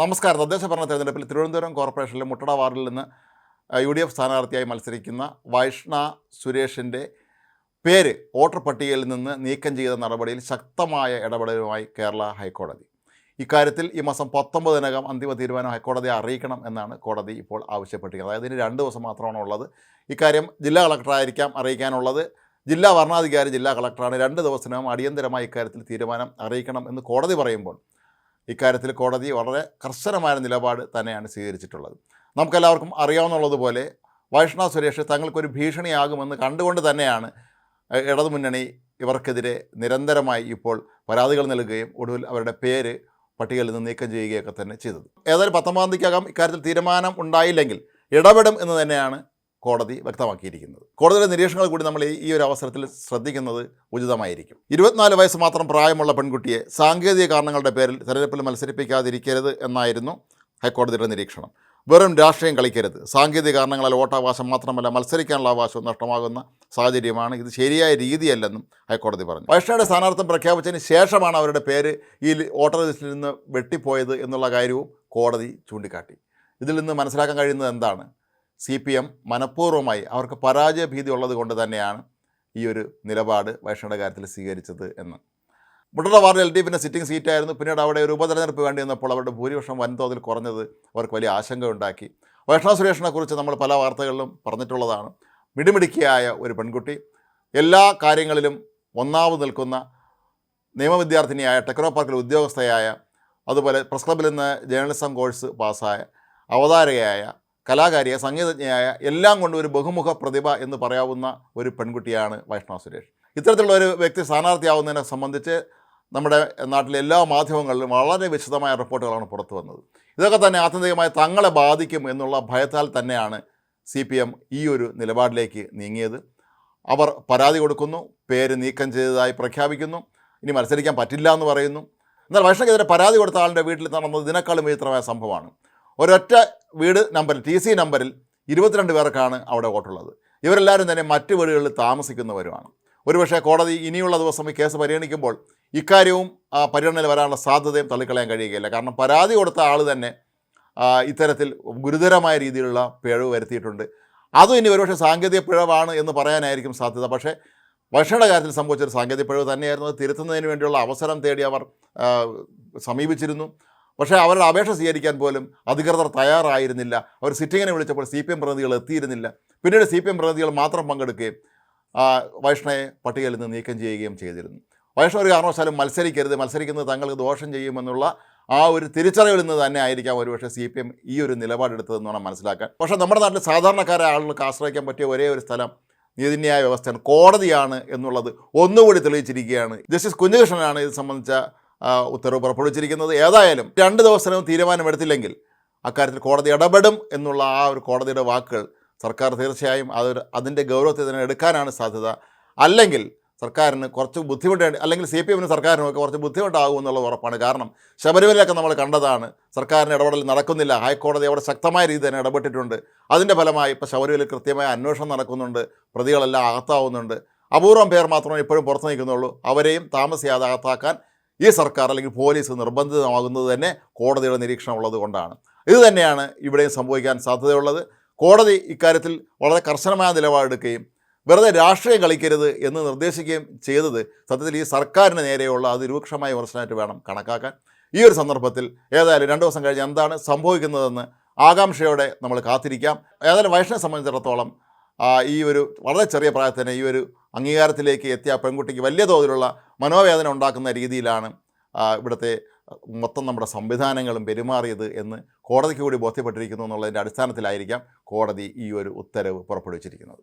നമസ്കാരം. തദ്ദേശ ഭരണ തെരഞ്ഞെടുപ്പിൽ തിരുവനന്തപുരം കോർപ്പറേഷനിലെ മുട്ടട വാർഡിൽ നിന്ന് യു ഡി എഫ് സ്ഥാനാർത്ഥിയായി മത്സരിക്കുന്ന വൈഷ്ണ സുരേഷിന്റെ പേര് വോട്ടർ പട്ടികയിൽ നിന്ന് നീക്കം ചെയ്ത നടപടിയിൽ ശക്തമായ ഇടപെടലുമായി കേരള ഹൈക്കോടതി. ഇക്കാര്യത്തിൽ ഈ മാസം പത്തൊമ്പതിനകം അന്തിമ തീരുമാനം ഹൈക്കോടതിയെ അറിയിക്കണം എന്നാണ് കോടതി ഇപ്പോൾ ആവശ്യപ്പെട്ടിരിക്കുന്നത്. അതായത് ഇനി രണ്ട് ദിവസം മാത്രമാണ് ഉള്ളത്. ഇക്കാര്യം ജില്ലാ കളക്ടറായിരിക്കാം അറിയിക്കാനുള്ളത്. ജില്ലാ വരണാധികാരി ജില്ലാ കളക്ടറാണ് രണ്ട് ദിവസത്തിനകം അടിയന്തരമായി ഇക്കാര്യത്തിൽ തീരുമാനം അറിയിക്കണം എന്ന് കോടതി പറയുമ്പോൾ ഇക്കാര്യത്തിൽ കോടതി വളരെ കർശനമായ നിലപാട് തന്നെയാണ് സ്വീകരിച്ചിട്ടുള്ളത്. നമുക്കെല്ലാവർക്കും അറിയാവുന്നതുപോലെ വൈഷ്ണവ സുരേഷ് തങ്ങൾക്കൊരു ഭീഷണിയാകുമെന്ന് കണ്ടുകൊണ്ട് തന്നെയാണ് ഇടതുമുന്നണി ഇവർക്കെതിരെ നിരന്തരമായി ഇപ്പോൾ പരാതികൾ നൽകുകയും ഒടുവിൽ അവരുടെ പേര് പട്ടികയിൽ നിന്ന് നീക്കം ചെയ്യുകയൊക്കെ തന്നെ ചെയ്തത്. ഏതായാലും പത്തൊമ്പതാം തീയതിക്കകം ഇക്കാര്യത്തിൽ തീരുമാനം ഉണ്ടായില്ലെങ്കിൽ ഇടപെടും എന്ന് തന്നെയാണ് കോടതി വ്യക്തമാക്കിയിരിക്കുന്നത്. കോടതിയുടെ നിരീക്ഷണങ്ങൾ കൂടി നമ്മൾ ഈ- ഒരു അവസരത്തിൽ ശ്രദ്ധിക്കുന്നത് ഉചിതമായിരിക്കും. ഇരുപത്തിനാല് വയസ്സ് മാത്രം പ്രായമുള്ള പെൺകുട്ടിയെ സാങ്കേതിക കാരണങ്ങളുടെ പേരിൽ തെരഞ്ഞെടുപ്പിൽ മത്സരിപ്പിക്കാതിരിക്കരുത് എന്നായിരുന്നു ഹൈക്കോടതിയുടെ നിരീക്ഷണം. വെറും രാഷ്ട്രീയം കളിക്കരുത്. സാങ്കേതിക കാരണങ്ങളാൽ വോട്ടവകാശം മാത്രമല്ല മത്സരിക്കാനുള്ള അവകാശവും നഷ്ടമാകുന്ന സാഹചര്യമാണ് ഇത് ശരിയായ രീതിയല്ലെന്നും ഹൈക്കോടതി പറഞ്ഞു. വൈഷ്ണയുടെ സ്ഥാനാർത്ഥം പ്രഖ്യാപിച്ചതിന് ശേഷമാണ് അവരുടെ പേര് ഈ വോട്ടർ ലിസ്റ്റിൽ നിന്ന് വെട്ടിപ്പോയത് എന്നുള്ള കാര്യവും കോടതി ചൂണ്ടിക്കാട്ടി. ഇതിൽ നിന്ന് മനസ്സിലാക്കാൻ കഴിയുന്നത് എന്താണ്? സി പി എം മനഃപൂർവമായി അവർക്ക് പരാജയ ഭീതി ഉള്ളത് കൊണ്ട് തന്നെയാണ് ഈ ഒരു നിലപാട് വൈഷ്ണയുടെ കാര്യത്തിൽ സ്വീകരിച്ചത് എന്ന്. മുട്ടട വാർഡ് എൽ ഡി എഫിന്റെ സിറ്റിംഗ് സീറ്റായിരുന്നു. പിന്നീട് അവിടെ ഒരു ഉപതെരഞ്ഞെടുപ്പ് വേണ്ടി വന്നപ്പോൾ അവരുടെ ഭൂരിപക്ഷം വൻതോതിൽ കുറഞ്ഞത് അവർക്ക് വലിയ ആശങ്ക ഉണ്ടാക്കി വൈഷ്ണവ സുരേഷിനെ കുറിച്ച് നമ്മൾ പല വാർത്തകളിലും പറഞ്ഞിട്ടുള്ളതാണ്. മിടിമിടിക്കിയായ ഒരു പെൺകുട്ടി. എല്ലാ കാര്യങ്ങളിലും ഒന്നാമത് നിൽക്കുന്ന നിയമവിദ്യാർത്ഥിനിയായ ടെക്നോ പാർക്കിൽ ഉദ്യോഗസ്ഥയായ അതുപോലെ പ്രസ് ക്ലബിൽ നിന്ന് ജേർണലിസം കോഴ്സ് പാസ്സായ അവതാരകയായ കലാകാരിയ സംഗീതജ്ഞയായ എല്ലാം കൊണ്ട് ഒരു ബഹുമുഖ പ്രതിഭ എന്ന് പറയാവുന്ന ഒരു പെൺകുട്ടിയാണ് വൈഷ്ണവ സുരേഷ്. ഇത്തരത്തിലുള്ള ഒരു വ്യക്തി സ്ഥാനാർത്ഥിയാവുന്നതിനെ സംബന്ധിച്ച് നമ്മുടെ നാട്ടിലെ എല്ലാ മാധ്യമങ്ങളിലും വളരെ വിശദമായ റിപ്പോർട്ടുകളാണ് പുറത്തു വന്നത്. ഇതൊക്കെ തന്നെ ആത്യന്തികമായി തങ്ങളെ ബാധിക്കും എന്നുള്ള ഭയത്താൽ തന്നെയാണ് സി പി എം ഈ ഒരു നിലപാടിലേക്ക് നീങ്ങിയത്. അവർ പരാതി കൊടുക്കുന്നു പേര് നീക്കം ചെയ്തതായി പ്രഖ്യാപിക്കുന്നു ഇനി മത്സരിക്കാൻ പറ്റില്ല എന്ന് പറയുന്നു. എന്നാൽ വൈഷ്ണവെതിരെ പരാതി കൊടുത്ത ആളുടെ വീട്ടിൽ നടന്നത് ഇതിനേക്കാളും വിചിത്രമായ സംഭവമാണ്. ഒരൊറ്റ വീട് നമ്പറിൽ ടി സി നമ്പറിൽ ഇരുപത്തിരണ്ട് പേർക്കാണ് അവിടെ വോട്ടുള്ളത്. ഇവരെല്ലാവരും തന്നെ മറ്റ് വീടുകളിൽ താമസിക്കുന്നവരുമാണ്. ഒരുപക്ഷെ കോടതി ഇനിയുള്ള ദിവസം ഈ കേസ് പരിഗണിക്കുമ്പോൾ ഇക്കാര്യവും പരിഗണനയിൽ വരാനുള്ള സാധ്യതയും തള്ളിക്കളയാൻ കഴിയുകയില്ല. കാരണം പരാതി കൊടുത്ത ആൾ തന്നെ ഇത്തരത്തിൽ ഗുരുതരമായ രീതിയിലുള്ള പിഴവ് വരുത്തിയിട്ടുണ്ട്. അതും ഇനി ഒരുപക്ഷെ സാങ്കേതിക പിഴവാണ് എന്ന് പറയാനായിരിക്കും സാധ്യത. പക്ഷേ വർഷയുടെ കാര്യത്തിൽ സംഭവിച്ചൊരു സാങ്കേതിക പിഴവ് തന്നെയായിരുന്നു. അത് തിരുത്തുന്നതിന് വേണ്ടിയുള്ള അവസരം തേടി അവർ സമീപിച്ചിരുന്നു. പക്ഷേ അവരുടെ അപേക്ഷ സ്വീകരിക്കാൻ പോലും അധികൃതർ തയ്യാറായിരുന്നില്ല. അവർ സിറ്റിങ്ങിനെ വിളിച്ചപ്പോൾ സി പി എം പ്രതിനിധികൾ എത്തിയിരുന്നില്ല. പിന്നീട് സി പി എം പ്രതിനിധികൾ മാത്രം പങ്കെടുക്കുകയും വൈഷ്ണയെ പട്ടികയിൽ നിന്ന് നീക്കം ചെയ്യുകയും ചെയ്തിരുന്നു. വൈഷ്ണവ് ഒരു കാരണവശാലും മത്സരിക്കരുത്. മത്സരിക്കുന്നത് തങ്ങൾക്ക് ദോഷം ചെയ്യുമെന്നുള്ള ആ ഒരു തിരിച്ചറിവിൽ നിന്ന് തന്നെ ആയിരിക്കാം ഒരുപക്ഷെ സി പി എം ഈ ഒരു നിലപാടെടുത്തതെന്ന് വേണം മനസ്സിലാക്കാൻ. പക്ഷേ നമ്മുടെ നാട്ടിൽ സാധാരണക്കാരായ ആളുകൾക്ക് ആശ്രയിക്കാൻ പറ്റിയ ഒരേ ഒരു സ്ഥലം നീതിന്യായ വ്യവസ്ഥയാണ് കോടതിയാണ് എന്നുള്ളത് ഒന്നുകൂടി തെളിയിച്ചിരിക്കുകയാണ്. ജസ്റ്റിസ് കുഞ്ഞകൃഷ്ണനാണ് ഇത് സംബന്ധിച്ച ഉത്തരവ് പുറപ്പെടുവിച്ചിരിക്കുന്നത്. ഏതായാലും രണ്ട് ദിവസത്തിനും തീരുമാനമെടുത്തില്ലെങ്കിൽ അക്കാര്യത്തിൽ കോടതി ഇടപെടും എന്നുള്ള ആ ഒരു കോടതിയുടെ വാക്കുകൾ സർക്കാർ തീർച്ചയായും അതൊരു അതിന്റെ ഗൗരവത്തെ തന്നെ എടുക്കാനാണ് സാധ്യത. അല്ലെങ്കിൽ സർക്കാരിന് കുറച്ച് ബുദ്ധിമുട്ട് അല്ലെങ്കിൽ സി പി എമ്മിന് സർക്കാരിനൊക്കെ കുറച്ച് ബുദ്ധിമുട്ടാകും എന്നുള്ളത് ഉറപ്പാണ്. കാരണം ശബരിമലയൊക്കെ നമ്മൾ കണ്ടതാണ്. സർക്കാരിന് ഇടപെടൽ നടക്കുന്നില്ല. ഹൈക്കോടതി അവിടെ ശക്തമായ രീതി തന്നെ ഇടപെട്ടിട്ടുണ്ട്. അതിന്റെ ഫലമായി ഇപ്പോൾ ശബരിമലയിൽ കൃത്യമായ അന്വേഷണം നടക്കുന്നുണ്ട്. പ്രതികളെല്ലാം അകത്താവുന്നുണ്ട്. അപൂർവം പേർ മാത്രമേ ഇപ്പോഴും പുറത്തു നിൽക്കുന്നുള്ളൂ. അവരെയും താമസിയാതെ അകത്താക്കാൻ ഈ സർക്കാർ അല്ലെങ്കിൽ പോലീസ് നിർബന്ധിതമാകുന്നത് തന്നെ കോടതിയുടെ നിരീക്ഷണം ഉള്ളത് കൊണ്ടാണ്. ഇത് തന്നെയാണ് ഇവിടെയും സംഭവിക്കാൻ സാധ്യതയുള്ളത്. കോടതി ഇക്കാര്യത്തിൽ വളരെ കർശനമായ നിലപാടെടുക്കുകയും വെറുതെ രാഷ്ട്രീയം കളിക്കരുത് എന്ന് നിർദ്ദേശിക്കുകയും ചെയ്തത് സത്യത്തിൽ ഈ സർക്കാരിന് നേരെയുള്ള അതിരൂക്ഷമായ വിമർശനമായിട്ട് വേണം കണക്കാക്കാൻ. ഈ ഒരു സന്ദർഭത്തിൽ ഏതായാലും രണ്ട് ദിവസം കഴിഞ്ഞ് എന്താണ് സംഭവിക്കുന്നതെന്ന് ആകാംക്ഷയോടെ നമ്മൾ കാത്തിരിക്കാം. ഏതായാലും വൈഷ്ണവെ സംബന്ധിച്ചിടത്തോളം ഈ ഒരു വളരെ ചെറിയ പ്രായത്തിൽ തന്നെ ഈ ഒരു അംഗീകാരത്തിലേക്ക് എത്തിയ ആ പെൺകുട്ടിക്ക് വലിയ തോതിലുള്ള മനോവേദന ഉണ്ടാക്കുന്ന രീതിയിലാണ് ഇവിടുത്തെ മൊത്തം നമ്മുടെ സംവിധാനങ്ങളും പെരുമാറിയത് എന്ന് കോടതിക്ക് കൂടി ബോധ്യപ്പെട്ടിരിക്കുന്നു എന്നുള്ളതിന്റെ അടിസ്ഥാനത്തിലായിരിക്കാം കോടതി ഈ ഒരു ഉത്തരവ് പുറപ്പെടുവിച്ചിരിക്കുന്നത്.